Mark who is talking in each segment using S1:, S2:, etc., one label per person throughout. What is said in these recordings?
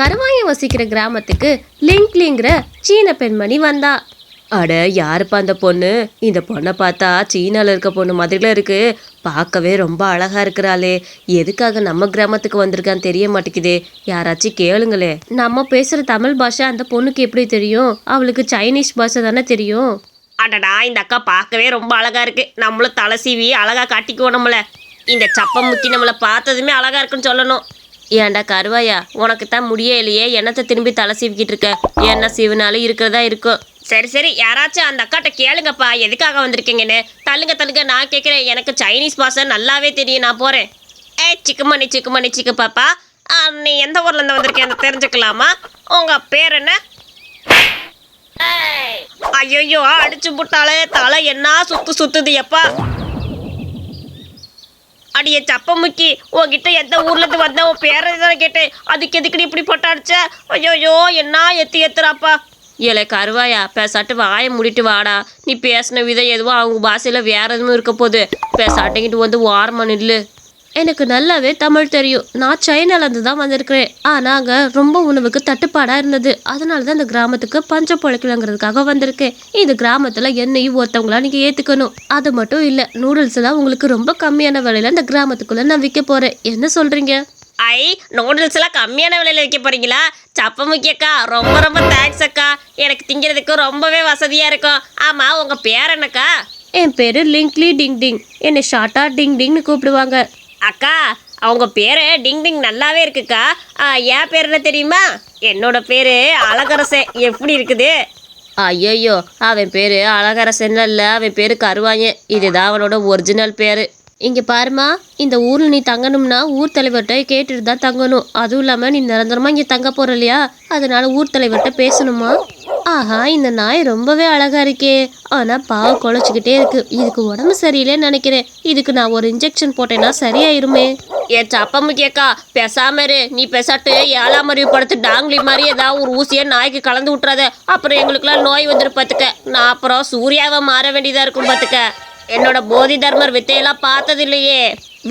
S1: கருவாயம் வசிக்கிற கிராமத்துக்கு லிங்க்லிங்கிற சீன பெண்மணி வந்தா. அட யாருப்பா அந்த பொண்ணு? இந்த பொண்ணை பார்த்தா சீனாவில் இருக்க பொண்ணு மாதிரில இருக்கு. பார்க்கவே ரொம்ப அழகா இருக்கிறாளே. எதுக்காக நம்ம கிராமத்துக்கு வந்திருக்கான்னு தெரிய மாட்டேங்குதே. யாராச்சும் கேளுங்களே. நம்ம பேசுற தமிழ் பாஷை அந்த பொண்ணுக்கு எப்படி தெரியும்? அவளுக்கு சைனீஸ் பாஷை தானே தெரியும்?
S2: அடடா இந்த அக்கா பார்க்கவே ரொம்ப அழகா இருக்கு. நம்மளும் தலை சீவி அழகா காட்டிக்குவோம் நம்மள. இந்த சப்பம் முக்கி நம்மளை பார்த்ததுமே அழகா இருக்குன்னு சொல்லணும்.
S1: ஏன்டா கருவாயா? உனக்கு தான் முடியலையே என்னத்தை திரும்பி தலை சீவிக்கிட்டு இருக்க? என்ன சீவினாலும் இருக்கிறதா இருக்கும்
S2: சரி சரி. யாராச்சும் அந்த அக்காட்ட கேளுங்கப்பா. எதுக்காக வந்திருக்கீங்கன்னு? தள்ளுங்க தள்ளுங்க. நான் கேட்குறேன் எனக்கு சைனீஸ் பாஷை நல்லாவே தெரியும். நான் போகிறேன் ஏ சிக்குமணி சிக்குமணி சிக்கு பாப்பா நீ எந்த ஊர்ல இருந்து வந்திருக்கேன்னு தெரிஞ்சுக்கலாமா? உங்க பேர் என்ன? ஐயோ அடிச்சு புட்டாலே. தலை என்ன சுத்து சுத்துது எப்பா? அடியே சப்பமுக்கி உன்கிட்ட எந்த ஊர்லேருந்து வந்தேன் வந்த உன் பேரை தான் கேட்டேன். அதுக்கு எதுக்கு இப்படி போட்டு அடிச்ச? என்ன எத்தி எத்துறாப்பா?
S1: ஏலே கருவாயா பேசாட்டு வாயை முடிட்டு வாடா. நீ பேசின விதம் எதுவும் அவங்க பாஷையில் வேற எதுவும் இருக்க போகுது. பேசாட்டிங்கிட்டு வந்து ஓரமாக நில்லு. எனக்கு நல்லாவே தமிழ் தெரியும். நான் சைனாலேருந்து தான் வந்திருக்கிறேன். ஆனால் அங்கே ரொம்ப உணவுக்கு தட்டுப்பாடாக இருந்தது. அதனால தான் இந்த கிராமத்துக்கு பஞ்சம் பொழைக்கலங்கிறதுக்காக வந்திருக்கேன். இந்த கிராமத்தில் என்னையும் ஒருத்தவங்களா நீங்கள் ஏற்றுக்கணும் அது மட்டும் இல்லை நூடுல்ஸ் எல்லாம் உங்களுக்கு ரொம்ப கம்மியான விலையில இந்த கிராமத்துக்குள்ளே நான் விற்க போகிறேன் என்ன சொல்கிறீங்க
S2: ஐ நூடுல்ஸ் எல்லாம் கம்மியான விலையில வைக்க போறீங்களா? சப்பமுக்கி அக்கா ரொம்ப ரொம்ப தேங்க்ஸ் அக்கா. எனக்கு திங்கிறதுக்கு ரொம்பவே வசதியா இருக்கும். ஆமா உங்க பேர் என்னக்கா?
S1: என் பேர் லிங்க்லி டிங் டிங் என்னை ஷார்ட்டாக டிங் டிங்னு கூப்பிடுவாங்க.
S2: அக்கா அவங்க பேரு டிங் டிங் நல்லாவே இருக்குக்கா. என் பேர் என்ன தெரியுமா? என்னோட பேரு அழகரசன். எப்படி இருக்குது?
S1: ஐயோ அவன் பேரு அழகரசன் இல்ல அவன் பேரு கருவாயன். இதுதான் அவனோட ஒரிஜினல் பேரு. இங்க பாருமா இந்த ஊர்ல நீ தங்கணும்னா ஊர் தலைவர்கிட்ட கேட்டுட்டு தான் தங்கணும். அதுவும் இல்லாம நீ நிரந்தரமா இங்க தங்க போற இல்லையா? அதனால ஊர் தலைவர்கிட்ட பேசணுமா ஆஹா இந்த நாய் ரொம்பவே அழகா இருக்கே. ஆனா பாவ குலைச்சிக்கிட்டே இருக்கு. இதுக்கு உடம்பு சரியில்லைன்னு நினைக்கிறேன். இதுக்கு நான் ஒரு இன்ஜெக்ஷன் போட்டேன்னா சரியாயிருமே.
S2: என் சப்பமுக்கி அக்கா பேசாம இரு. நீ பேசாட்டு ஏழாம் அறிவு படுத்து டாங்லி மாதிரி ஏதாவது ஒரு ஊசியை நாய்க்கு கலந்து விட்டுறாத. அப்புறம் எங்களுக்குலாம் நோய் வந்துடும் பார்த்துக்க நான் அப்புறம் சூர்யாவை மாற வேண்டியதா இருக்கும் பார்த்துக்க என்னோட போதி தர்மர் வித்தையெல்லாம் பார்த்தது இல்லையே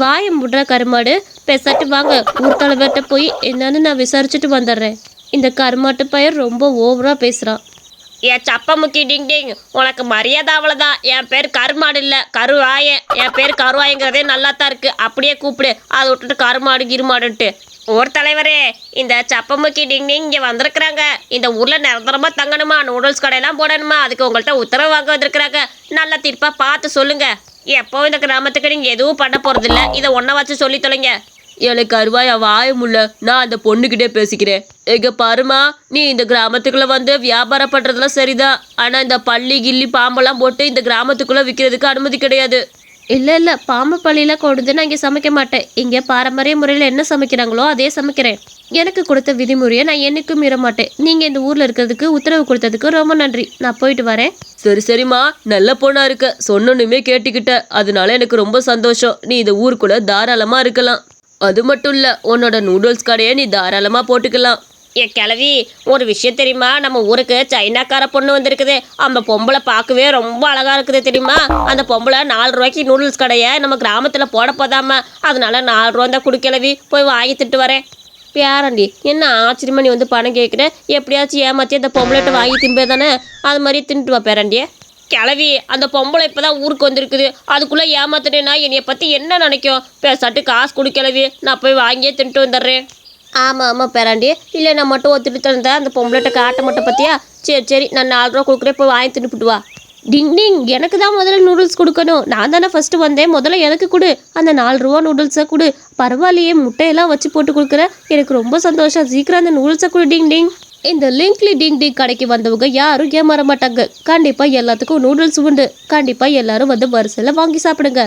S1: வாயை முடுற கருமாடு பேசாட்டு வாங்க. ஊர் தலைவர்கிட்ட போய் என்னன்னு நான் விசாரிச்சுட்டு வந்துடுறேன். இந்த கருமாட்டு பையன் ரொம்ப ஓவரா பேசுறான்.
S2: என் சப்பமுக்கி டிங் டிங். உனக்கு மரியாதை அவ்வளோதான் என் பேர் கருமாடு இல்லை கருவாயன். என் பேர் கருவாயங்கிறதே நல்லா தான் இருக்குது அப்படியே கூப்பிடு. அதை விட்டுட்டு கருமாடு கிருமாடுன்ட்டு. ஊர் தலைவரே இந்த சப்பமுக்கி டிங் டிங் இங்கே வந்திருக்கிறாங்க. இந்த ஊரில் நிரந்தரமாக தங்கணுமா? நூடுல்ஸ் கடையெல்லாம் போடணுமா? அதுக்கு உங்கள்கிட்ட உத்தரவு வாங்க வந்திருக்கிறாங்க. நல்லா திருப்பாக பார்த்து சொல்லுங்கள் எப்போ இந்த கிராமத்துக்கு நீங்கள் எதுவும் பண்ண போகிறதில்ல இதை ஒன்றை வச்சு சொல்லி தொலைங்க.
S1: எனக்கு அருவாயா வாய முல்ல. நான் அந்த பொண்ணுகிட்டே பேசிக்கிறேன். எங்க பாருமா நீ இந்த கிராமத்துக்குள்ள வந்து வியாபாரம் பண்றதுலாம் சரிதான் ஆனா இந்த பள்ளி கில்லி பாம்பெல்லாம் போட்டு இந்த கிராமத்துக்குள்ள விற்கிறதுக்கு அனுமதி கிடையாது. இல்ல இல்ல. பாம்பு பள்ளியில கொண்டு நான் இங்க சமைக்க மாட்டேன். இங்க பாரம்பரிய முறையில என்ன சமைக்கிறாங்களோ அதே சமைக்கிறேன். எனக்கு கொடுத்த விதிமுறையை நான் என்னைக்கும் மீற மாட்டேன். நீங்க இந்த ஊர்ல இருக்கிறதுக்கு உத்தரவு கொடுத்ததுக்கு ரொம்ப நன்றி. நான் போயிட்டு வரேன். சரி சரிம்மா. நல்ல பொண்ணா இருக்க. சொன்னனுமே கேட்டுக்கிட்ட. அதனால எனக்கு ரொம்ப சந்தோஷம். நீ இந்த ஊருக்குள்ள தாராளமா இருக்கலாம். அது மட்டும் இல்லை உன்னோட நூடுல்ஸ் கடையை நீ தாராளமாக போட்டுக்கலாம்.
S2: ஏ கிழவி ஒரு விஷயம் தெரியுமா? நம்ம ஊருக்கு சைனாக்கார பொண்ணு வந்திருக்குது. அந்த பொம்பளை பார்க்கவே ரொம்ப அழகாக இருக்குது தெரியுமா? அந்த பொம்பளை நாலு ரூபாய்க்கு நூடுல்ஸ் கடையை நம்ம கிராமத்தில் போட போதாம அதனால நாலு ரூபா தான் குடிக்கிழவி போய் வாங்கி திட்டு வரேன். பேரண்டி என்ன ஆச்சரியமா நீ வந்து பணம் கேட்குற எப்படியாச்சும் ஏமாற்றி அந்த பொம்பளைட்ட வாங்கி தின்பே தானே? அது மாதிரி தின்ட்டு வா பேரண்டியே. கிளவி அந்த பொம்பளை இப்போ தான் ஊருக்கு வந்திருக்குது. அதுக்குள்ள ஏமாத்துனேன்னா என்னையை பற்றி என்ன நினைக்கும்? பேசாட்டு காசு குடிக்கலவி நான் போய் வாங்கியே தின்ட்டு வந்துடுறேன்.
S1: ஆமாம் ஆமாம் பேராண்டி. இல்லை நான் மட்டும் ஒத்துட்டு தந்தேன் அந்த பொம்பளைட்ட காட்ட மட்டும் பார்த்தியா சரி சரி நான் நாலு ரூபா கொடுக்குறேன். போய் வாங்கி தின்னுபிட்டு வா. டிங் டிங். எனக்கு தான் முதல்ல நூடுல்ஸ் கொடுக்கணும். நான் தானே ஃபஸ்ட்டு வந்தேன். முதல்ல எனக்கு கொடு. அந்த நாலு ரூபா நூடுல்ஸை கொடு. பரவாயில்லையே முட்டையெல்லாம் வச்சு போட்டு கொடுக்குற. எனக்கு ரொம்ப சந்தோஷம். சீக்கிரம் அந்த நூடுல்ஸை கொடு. டிங் டிங். இந்த லிங்க்லி டிங் டிங் கடைக்கு வந்தவங்க யாரும் ஏமாற மாட்டாங்க. கண்டிப்பா எல்லாத்துக்கும் நூடுல்ஸ் உண்டு. கண்டிப்பா எல்லாரும் வந்து வரிசையில் வாங்கி சாப்பிடுங்க.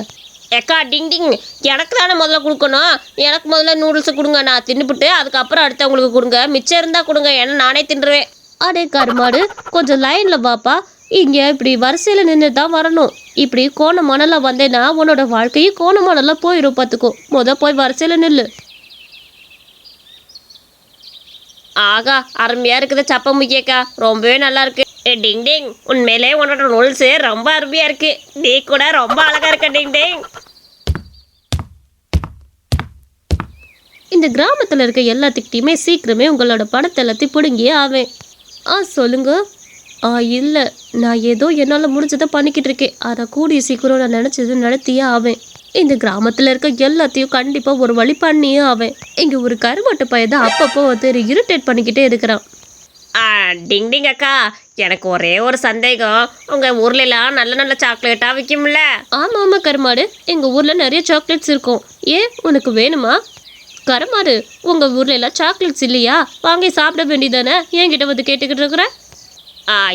S2: ஏக்கா டிங் டிங். எனக்கு தானே முதல்ல கொடுக்கணும். எனக்கு முதல்ல நூடுல்ஸை கொடுங்க. நான் தின்னுபிட்டு அதுக்கப்புறம் அடுத்தவங்களுக்கு கொடுங்க. மிச்சம் இருந்தால் கொடுங்க. ஏன்னா நானே தின்றுவேன்.
S1: அடே கருமாடு கொஞ்சம் லைன்ல வாப்பா. இங்க இப்படி வரிசையில நின்று தான் வரணும். இப்படி கோண மணல வந்தேன்னா உன்னோட வாழ்க்கையும் கோண மணல போயிடும் பார்த்துக்கோ முத போய் வரிசையில நில்லு.
S2: ஆகா அருமையாக இருக்குது சப்ப முக்கியக்கா. ரொம்பவே நல்லா இருக்கு. ஏ டிங் டிங். உண்மையிலே உன்னோட நூல்ஸு ரொம்ப அருமையாக இருக்கு. நீ கூட ரொம்ப அழகா இருக்க டிங் டிங்.
S1: இந்த கிராமத்தில் இருக்க எல்லாத்துக்கிட்டையுமே சீக்கிரமே உங்களோட பணத்தை எல்லாத்தையும் பிடுங்கியே ஆவேன். ஆ சொல்லுங்க. ஆ இல்லை. நான் ஏதோ என்னால் முடிஞ்சதை பண்ணிக்கிட்டு இருக்கேன். அதை கூடிய சீக்கிரம் நான் நினச்சது நடத்தியே ஆவேன். இந்த கிராமத்தில் இருக்க எல்லாத்தையும் கண்டிப்பாக ஒரு வழி பண்ணியே ஆவேன். இங்கே ஒரு கருமாட்டு பையன் அப்பப்போ வந்து இரிட்டேட் பண்ணிக்கிட்டே இருக்கிறான்.
S2: டிங் டிங் அக்கா. எனக்கு ஒரே ஒரு சந்தேகம். உங்கள் ஊர்லலாம் நல்ல நல்ல சாக்லேட்டாக விற்கும்ல
S1: ஆமாம் ஆமாம் கருமாடு. எங்கள் ஊரில் நிறைய சாக்லேட்ஸ் இருக்கும். ஏன்? உனக்கு வேணுமா? கருமாடு உங்கள் ஊர்ல எல்லாம் சாக்லேட்ஸ் இல்லையா? வாங்கி சாப்பிட வேண்டியதானே? என்கிட்ட வந்து கேட்டுக்கிட்டு இருக்கிற?
S2: ஆ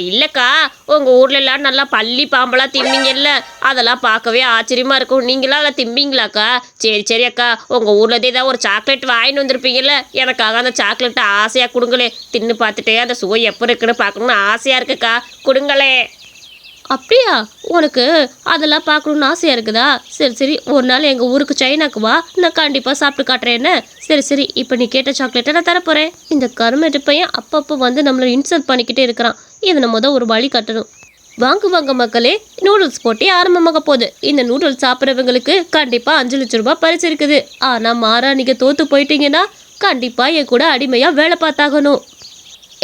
S2: இல்லைக்கா. உங்கள் ஊர்லலாம் நல்லா பள்ளி பாம்பெல்லாம் திம்பிங்கல்ல அதெல்லாம் பார்க்கவே ஆச்சரியமாக இருக்கும். நீங்களாம் அதை திம்பிங்களாக்கா? சரி சரி அக்கா. உங்கள் ஊரில் ஏதாவது ஒரு சாக்லேட் வாங்கிட்டு வந்திருப்பீங்கல்ல. எனக்காக அந்த சாக்லேட்டை ஆசையாக கொடுங்களே தின்னு பார்த்துட்டே அந்த சுவை எப்போ இருக்குன்னு பார்க்கணுன்னு ஆசையாக இருக்குக்கா. கொடுங்களே
S1: அப்படியா? உனக்கு அதெல்லாம் பார்க்கணுன்னு ஆசையாக இருக்குதா? சரி சரி ஒரு நாள் எங்கள் ஊருக்கு சைனாக்கு வா. நான் கண்டிப்பாக சாப்பிட்டு காட்டுறேன்னு. சரி சரி இப்போ நீ கேட்ட சாக்லேட்டை நான் தரப்போகிறேன் இந்த கருமெட்டு பையன் அப்பப்போ வந்து நம்மளை இன்சல்ட் பண்ணிக்கிட்டே இருக்கிறான். இதை மொதல் ஒரு வழி கட்டணும். வாங்க வாங்க மக்களே நூடுல்ஸ் போட்டி ஆரம்பமாக போகுது. இந்த நூடுல்ஸ் சாப்பிட்றவங்களுக்கு கண்டிப்பாக அஞ்சு லட்ச ரூபாய் பரிசு இருக்குது. ஆனால் மாறா நீங்கள் தோற்று போயிட்டீங்கன்னா கண்டிப்பாக என் கூட அடிமையாக வேலை பார்த்தாகணும்.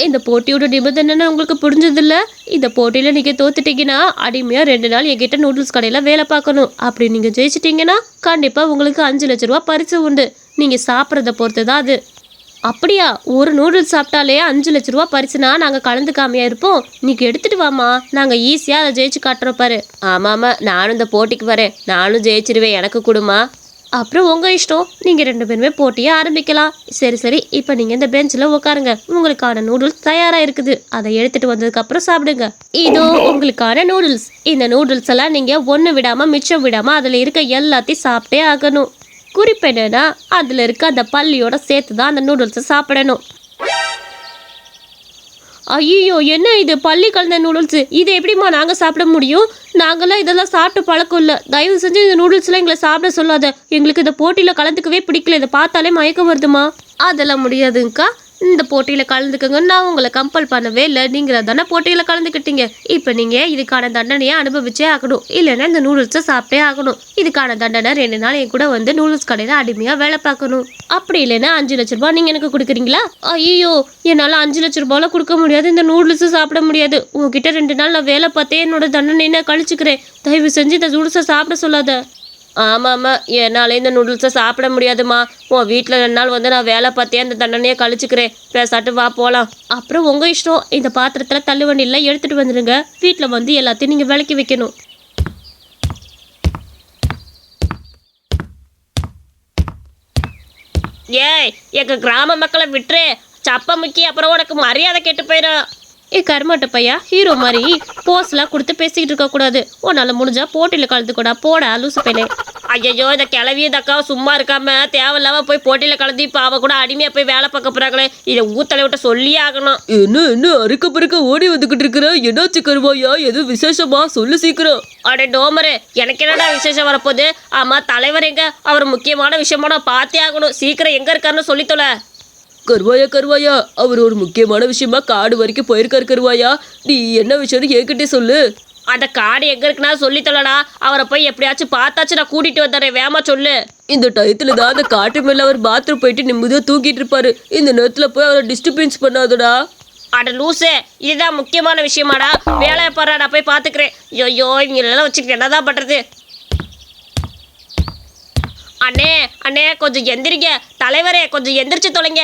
S1: இந்த போட்டியோட நிபந்தனை உங்களுக்கு புரிஞ்சதில்ல? இந்த போட்டியில் நீங்கள் தோத்துட்டீங்கன்னா அடிமையாக ரெண்டு நாள் என்கிட்ட நூடுல்ஸ் கடையில் வேலை பார்க்கணும். அப்படி நீங்கள் ஜெயிச்சிட்டிங்கன்னா கண்டிப்பாக உங்களுக்கு அஞ்சு லட்ச ரூபா பரிசு உண்டு. நீங்கள் சாப்பிட்றத பொறுத்து தான் அது. அப்படியா? ஒரு நூடுல்ஸ் சாப்பிட்டாலே அஞ்சு லட்ச ரூபா பரிசுனா நாங்கள் கலந்துக்காமையா இருப்போம். நீங்கள் எடுத்துட்டு வாமா நாங்கள் ஈஸியாக அதை ஜெயிச்சு காட்டுறோம் பாரு.
S2: ஆமாம் ஆமாம் நானும் இந்த போட்டிக்கு வரேன். நானும் ஜெயிச்சிருவேன். எனக்கு கொடுமா
S1: அப்புறம் உங்கள் இஷ்டம். நீங்கள் ரெண்டு பேருமே போட்டியை ஆரம்பிக்கலாம். சரி சரி. இப்போ நீங்கள் இந்த பெஞ்சில் உட்காருங்க உங்களுக்கான நூடுல்ஸ் தயாராக இருக்குது. அதை எடுத்துகிட்டு வந்ததுக்கப்புறம் சாப்பிடுங்க. இதோ உங்களுக்கான நூடுல்ஸ் இந்த நூடுல்ஸ் எல்லாம் நீங்கள் ஒன்று விடாமல் மிச்சம் விடாமல் அதில் இருக்க எல்லாத்தையும் சாப்பிட்டே ஆகணும். குறிப்பு என்னென்னா அதில் இருக்க அந்த பள்ளியோட சேர்த்து தான் அந்த நூடுல்ஸை சாப்பிடணும். ஐயோ என்ன இது? பள்ளி கலந்த நூடுல்ஸ் இது எப்படிம்மா நாங்கள் சாப்பிட முடியும்? நாங்களாம் இதெல்லாம் சாப்பிட்டு பழக்கம் இல்லை. தயவு செஞ்சு இந்த நூடுல்ஸ்லாம் எங்களை சாப்பிட சொல்லாத. எங்களுக்கு இந்த போட்டியில் கலந்துக்கவே பிடிக்கல. இதை பார்த்தாலே மயக்கம் வருதுமா அதெல்லாம் முடியாதுங்கக்கா. இந்த போட்டியில் கலந்துக்கங்க. நான் உங்களை கம்பல் பண்ணவே இல்லை. நீங்கள் தானே போட்டியில் கலந்துக்கிட்டீங்க. இப்போ நீங்கள் இதுக்கான தண்டனையை அனுபவிச்சே ஆகணும். இல்லைன்னா இந்த நூடுல்ஸை சாப்பிட்டே ஆகணும். இதுக்கான தண்டனை ரெண்டு நாள் என் கூட வந்து நூடுல்ஸ் கடையில் அடிமையாக வேலை பார்க்கணும். அப்படி இல்லைன்னா அஞ்சு லட்ச ரூபா நீங்கள் எனக்கு கொடுக்குறீங்களா? ஐயோ என்னால் அஞ்சு லட்ச ரூபாய்லாம் கொடுக்க முடியாது. இந்த நூடுல்ஸும் சாப்பிட முடியாது. உங்ககிட்ட ரெண்டு நாள் நான் வேலை பார்த்தே என்னோட தண்டனை நான் கழிச்சுக்கிறேன். தயவு செஞ்சு இந்த நூடுல்ஸை சாப்பிட சொல்லாத.
S2: ஆமாம் ஆமாம் என்னால் இந்த நூடுல்ஸை சாப்பிட முடியாதும்மா. உன் வீட்டில் ரெண்டு நாள் வந்து நான் வேலை பார்த்தே அந்த தண்டனையை கழிச்சுக்கிறேன். பேசாட்டு வா போகலாம்
S1: அப்புறம் உங்கள் இஷ்டம். இந்த பாத்திரத்தில் தள்ளு வண்டியில் எடுத்துகிட்டு வந்துடுங்க வீட்டில் வந்து எல்லாத்தையும் நீங்கள் விளக்கி வைக்கணும்.
S2: ஏய் எங்கள் கிராம மக்களை விட்டுரு. சப்ப முக்கி அப்புறம் உனக்கு மரியாதை கெட்டு போயிடும்
S1: ஏ கருமாட்ட பையா ஹீரோ மாதிரி போஸ்லாம் கொடுத்து பேசிக்கிட்டு இருக்கக்கூடாது உன்னால் முடிஞ்சா போட்டியில் கலந்துக்கூடா போடா லூசு பையனே
S2: ஐயோ இந்த கிளவி இந்த அக்காவை சும்மா இருக்காம தேவையில்லாம போய் போட்டியில் கலந்து இப்போ அவ கூட அடிமையாக போய் வேலை பார்க்க போகிறாங்களே இதை ஊத்தலை விட்ட சொல்லியே ஆகணும்.
S3: என்ன என்ன அறுக்க பறக்க ஓடி வந்துகிட்டு இருக்கிற என்னாச்சு கருவாயா எதுவும் விசேஷமா? சொல்லு சீக்கிரம்.
S2: அடே டோமரு எனக்கு என்னடா விசேஷம் வரப்போகுது? ஆமாம் தலைவர் எங்க? அவர் முக்கியமான விஷயமா நான் பார்த்தே ஆகணும். சீக்கிரம் எங்கே இருக்காருன்னு சொல்லித்தொலை
S3: கருவாயா கருவாயா. அவர் ஒரு முக்கியமான விஷயமா காடு வரைக்கும் போயிருக்காரு கருவாயா. நீ என்ன விஷயம்னு என்கிட்டே சொல்லு.
S2: அந்த காடு எங்கே இருக்குன்னா சொல்லித்தொல்லடா அவரை போய் எப்படியாச்சும் பார்த்தாச்சும் நான் கூட்டிகிட்டு வந்துடுறேன். வேமா சொல்லு.
S3: இந்த டயத்துல தான் அந்த காட்டு மேல அவர் பாத்ரூம் போயிட்டு நிம்மதியா தூங்கிட்டு இருப்பாரு. இந்த நேரத்துல போய் அவரை டிஸ்டர்பன்ஸ் பண்ணாதடா.
S2: அட லூசு இதுதான் முக்கியமான விஷயமாடா. வேலையை பாரு நான் போய் பார்த்துக்கிறேன். ஐயோ இவங்களெல்லாம் வச்சுக்கிட்டு என்னதான் பண்ணுறது அண்ணே அண்ணே கொஞ்சம் எந்திரிங்க. தலைவரே கொஞ்சம் எந்திரிச்சு தொலைங்க.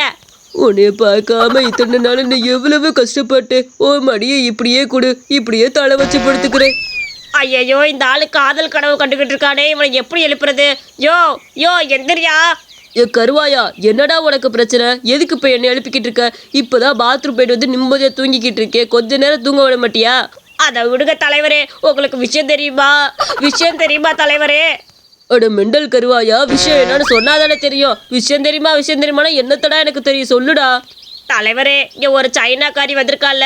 S3: உன்னைய பார்க்காம இத்தனை நாள் நீ எவ்வளவு கஷ்டப்பட்டு ஓ மடியை இப்படியே கொடு இப்படியே தலை வச்சு படுத்துக்கிறேன்.
S2: ஐயையோ இந்த ஆளு காதல் கனவு கண்டுகிட்டு இருக்கானே இவனை எப்படி எழுப்புறது? யோ யோ எந்திரியா.
S3: ஏ கருவாயா என்னடா உனக்கு பிரச்சனை? எதுக்கு இப்போ என்ன எழுப்பிக்கிட்டு இருக்க? இப்போதான் பாத்ரூம் போயிட்டு வந்து நிம்மதியா தூங்கிக்கிட்டு இருக்கே கொஞ்ச நேரம் தூங்க விட மாட்டியா?
S2: அதை விடுங்க தலைவரே உங்களுக்கு விஷயம் தெரியுமா? விஷயம் தெரியுமா தலைவரே?
S3: அட மெண்டல் கருவாயா? விஷயம் என்னன்னு சொன்னாதானே தெரியும். விஷயம் தெரியுமா விஷயம் தெரியுமானா என்னத்தடா எனக்கு தெரியும்? சொல்லுடா.
S2: தலைவரே இங்கே ஒரு சைனாக்காரி வந்திருக்கால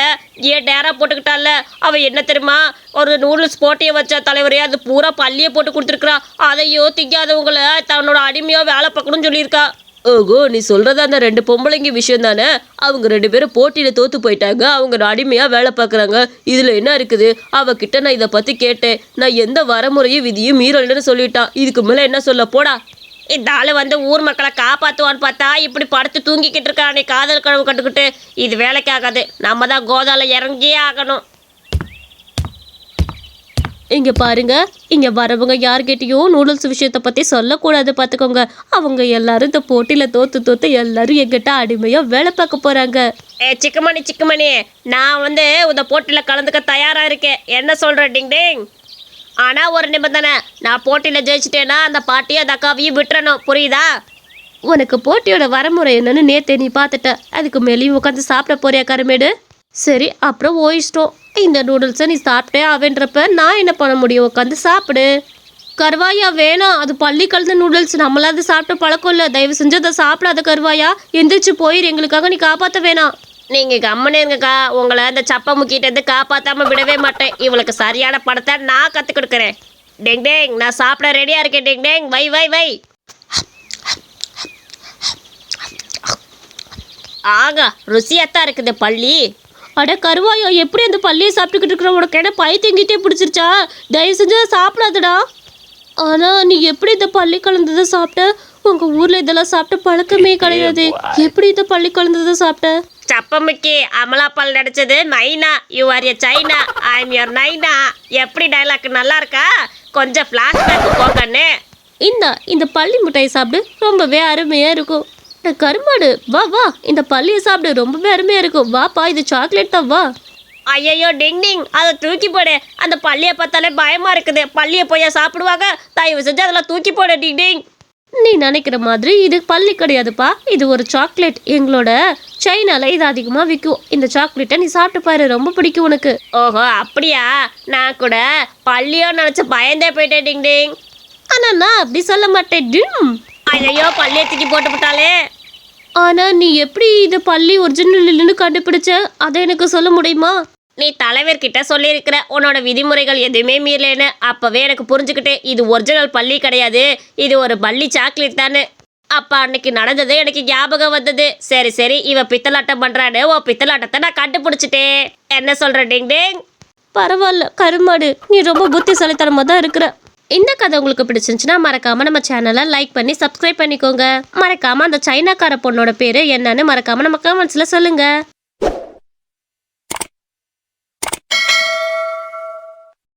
S2: ஏன் டேரா போட்டுக்கிட்டால அவ என்ன தெரியுமா? ஒரு நூடுல்ஸ் போட்டியை வச்சா தலைவரே அது பூரா பள்ளியை போட்டு கொடுத்துருக்குறா. அதையோ திங்காதவங்கள தன்னோட அடிமையோ வேலை பார்க்கணும்னு சொல்லியிருக்கா.
S3: ஓகோ நீ சொல்கிறது அந்த ரெண்டு பொம்பளைங்க விஷயம் தானே அவங்க ரெண்டு பேரும் போட்டியில் தோற்று போயிட்டாங்க. அவங்க அடிமையாக வேலை பார்க்குறாங்க. இதில் என்ன இருக்குது? அவகிட்ட நான் இதை பற்றி கேட்டேன். நான் எந்த வரமுறையும் விதியும் மீறலன்னு சொல்லிட்டான் இதுக்கு மேலே என்ன சொல்ல போடா?
S4: இந்த ஆள் வந்து ஊர் மக்களை காப்பாற்றுவான்னு பார்த்தா இப்படி படுத்து தூங்கிக்கிட்டு இருக்கானே காதல் கனவு கட்டுக்கிட்டு இது வேலைக்கு ஆகாது நம்ம தான் கோதாவில் இறங்கியே ஆகணும்.
S1: இங்க பாருங்க இங்க வரவங்க யார்கிட்டயும் நூடுல்ஸ் விஷயத்தை பத்தி சொல்லக்கூடாது பாத்துக்கோங்க. அவங்க எல்லாரும் இந்த போட்டியில தோத்து தோத்து எல்லாரும் எங்கிட்ட அடிமையா வேலை பார்க்க போறாங்க.
S4: ஏ சிக்குமணி சிக்குமணி நான் வந்து இந்த போட்டியில் கலந்துக்க தயாரா இருக்கேன். என்ன சொல்ற டிங் டிங்? ஆனா ஒரு நிபந்தனை நான் போட்டியில் ஜெயிச்சிட்டேன்னா அந்த பாட்டியை அந்த அக்காவையும் விட்டுறணும். புரியுதா?
S1: உனக்கு போட்டியோட வரமுறை என்னன்னு நேத்தே நீ பார்த்துட்ட. அதுக்கு மேலேயும் உட்காந்து சாப்பிட போறியா கருமேடு? சரி அப்புறம் ஓ இஷ்டம். இந்த நூடுல்ஸை நீ சாப்பிட்டே அவன்றப்ப நான் என்ன பண்ண முடியும்? உட்காந்து சாப்பிடு. கருவாயா வேணாம். அது பள்ளி கலந்த நூடுல்ஸ் நம்மளாவது சாப்பிட்ட பழக்கம் இல்லை. தயவு செஞ்சு அதை சாப்பிடாத கருவாயா. எந்திரிச்சு போயிரு. எங்களுக்காக நீ காப்பாற்ற வேணாம்.
S4: நீங்கள் கம்மனே இருங்கக்கா. உங்களை அந்த சப்பை முக்கிட்டேருந்து காப்பாற்றாமல் விடவே மாட்டேன். இவளுக்கு சரியான படத்தை நான் கற்றுக் கொடுக்குறேன். டெங் டேங். நான் சாப்பிட ரெடியாக இருக்கேன். டெங் டேங். வை வை வை. ஆகா ருசியாத்தான் இருக்குது பள்ளி.
S1: அட கருவாயா எப்படி அந்த பள்ளியை சாப்பிட்டுக்கிட்டு இருக்கிற? உனக்கு என்ன பைத்தியங்கிட்டே பிடிச்சிருச்சா? தயவு செஞ்சு சாப்பிடாதடா. ஆனா நீ எப்படி இந்த பள்ளி கலந்ததை சாப்பிட்ட? உங்க ஊர்ல இதெல்லாம் சாப்பிட்ட பழக்கமே கிடையாது. எப்படி இந்த பள்ளி கலந்ததை சாப்பிட்ட?
S4: சப்பமுக்கி அமலாபால் நடிச்சது Naina you are a China I am your Naina எப்படி டைலாக் நல்லா இருக்கா? கொஞ்சம் ஃப்ளாஷ்பேக் போக்கண்ணே
S1: இந்த இந்த பள்ளி மிட்டாய் சாப்பிடு. ரொம்பவே அருமையா இருக்கும். கருமாடு வா வா. இந்த பள்ளியை சாப்பிடு. ரொம்பவே அருமையா இருக்கும். வாப்பா இது சாக்லேட் தான் வா.
S4: ஐயையோ டிங் டிங். அதை தூக்கி போடு. அந்த பள்ளியை பார்த்தாலே பயமா இருக்குது. பள்ளியை போய் சாப்பிடுவாங்க. தயவு செஞ்சு அதெல்லாம் தூக்கி போடு டிங் டிங்.
S1: நீ நினைக்கிற மாதிரி இது பள்ளி கிடையாதுப்பா. இது ஒரு சாக்லேட் எங்களோட சைனால இது அதிகமா விற்கும் இந்த சாக்லேட்டை நீ சாப்பிட்டு பாரு. ரொம்ப பிடிக்கும் உனக்கு.
S4: ஓஹோ அப்படியா? நான் கூட பள்ளியோ நினைச்சு பயந்தே போயிட்டேன் டிங் டிங்.
S1: ஆனா நான் அப்படி சொல்ல மாட்டேன். டிம்.
S4: ஐயையோ பள்ளியை தூக்கி போட்டு விட்டாலே.
S1: ஆனா நீ எப்படி இது பள்ளி ஒரிஜினல் இல்லைன்னு கண்டுபிடிச்ச? அதை எனக்கு சொல்ல முடியுமா?
S4: நீ தலைவர்கிட்ட சொல்லியிருக்கிற உன்னோட விதிமுறைகள் எதுவுமே மீறலைன்னு அப்பவே எனக்கு புரிஞ்சுக்கிட்டு இது ஒரிஜினல் பள்ளி கிடையாது இது ஒரு பள்ளி சாக்லேட் தானே அப்ப அன்னைக்கு நடந்தது எனக்கு ஞாபகம் வந்தது. சரி சரி இவ பித்தலாட்டம் பண்றான்னு ஓ பித்தலாட்டத்தை நான் கண்டுபிடிச்சிட்டேன். என்ன சொல்ற டிங் டிங்?
S1: பரவாயில்ல கருமாடு நீ ரொம்ப புத்திசாலித்தனமா தான் இருக்கிற. இந்த கதை உங்களுக்கு பிடிச்சிருந்துச்சுன்னா மறக்காம நம்ம சேனலை லைக் பண்ணி சப்ஸ்கிரைப் பண்ணிக்கோங்க. மறக்காம அந்த சைனாக்கார பொண்ணோட பேரு என்னன்னு மறக்காம நம்ம கமெண்ட்ஸ்ல சொல்லுங்க.